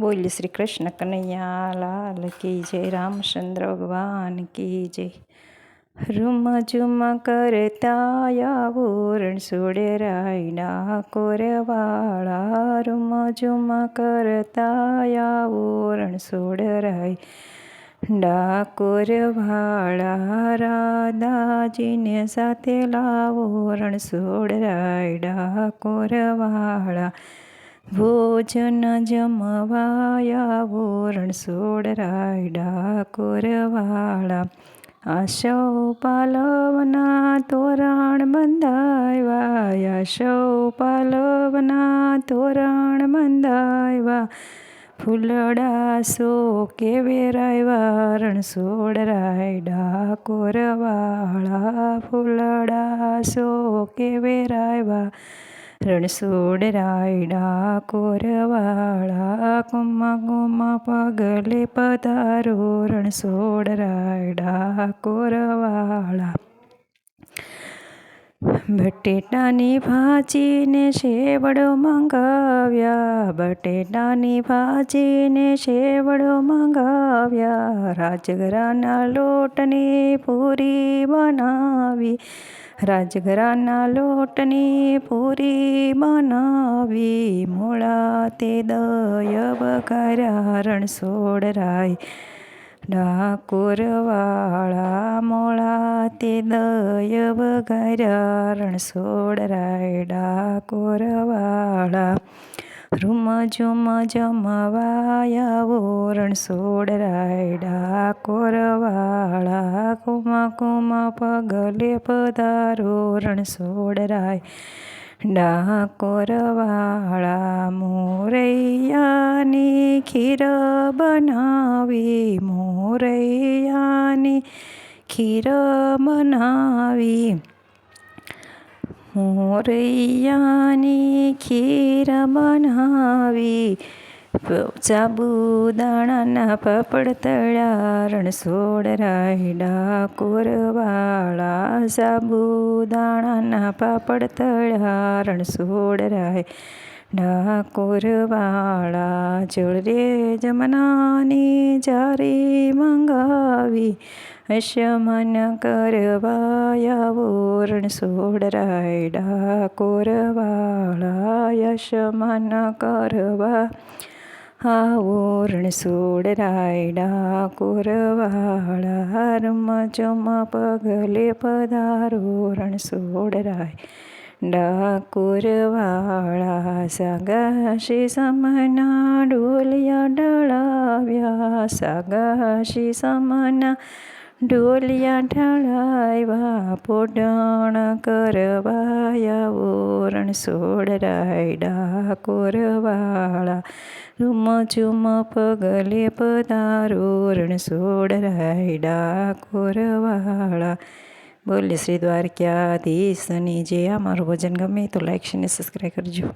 બોલ શ્રી કૃષ્ણ કનૈયા લાલ કી જય રામચંદ્ર ભગવાન કી જય. રૂમ ઝુમ કરતા આવો સોડે રાયના કોરવાળા. રૂમ ઝુમ કરતા આવો રણછોડ રાય ડાકોરવાળા રાધાજીને સાથે લાવો રણછોડ રાય ડાકોર વાળા ભોજન જમવાયા, વોરણ સોડ રાયડા કોરવાળા. આશો પાલવના તોરણ બંધાવ્યા આશો પાલવના તોરણ બંધાવ્યા ફૂલડા સો કે વેરાયવા રણસોડ રાયડા કોરવાળા. ફૂલડા સો કે વેરાયવા. રણછોડ રાયડા કોરવાળા કુમા કુમા પગલે પધારો રણછોડ રાયડા કોરવાળા બટેટાની ભાજીને શેવડો મંગાવ્યા. બટેટાની ભાજીને શેવડો મંગાવ્યા. રાજગરાના લોટની પૂરી બનાવી. રાજગરાના લોટની પૂરી બનાવી. મોળા તે દય બકાર્યા રણછોડ રાય ડાકોરવાળા મોળા તે દય વગાર્યા રણછોડ રાય ડાકોરવાળા રૂમ ઝુમ જમવાયાવો રણછોડ રાયડા ડાકોરવાળા કુમા કુમા પગલે પધારો રણછોડ રાય ડાકોરવાળા મોરૈયાની ખીર બનાવી મોરૈયાની ખીર બનાવી મોરૈયાની ખીર બનાવી સાબુદાણાના પાપડ તળ્યા રણછોડ રાયડા કોરવાળા સાબુદાણાના પાપડ તળ્યા રણછોડ રાય ડાકોરવાળા જોડે જમનાની જારી મંગાવી હશમન કરવાયાવો રણછોડ રાયડા ડાકોરવાળા યશમન કરવા આવો રણછોડ રાયડા કોરવાળા રમ જમ પગલે પધારો રણછોડ રાય ડાકોરવાળા સગાશી સમના ડોલિયા ડળાવ્યા સગાશી સમના ડોલિયા ઢળાવ્યા. પોડણ કરવાયા. ઓરણ સોડ રાયડા કોરવાળા રૂમ ચુમ પગલે પદારોરણ સોડ રાયડા કોરવાળા બોલે શ્રી દ્વારકાધીશની જે અમારું ભજન ગમે તો લાઈક અને સબસ્ક્રાઈબ કરજો.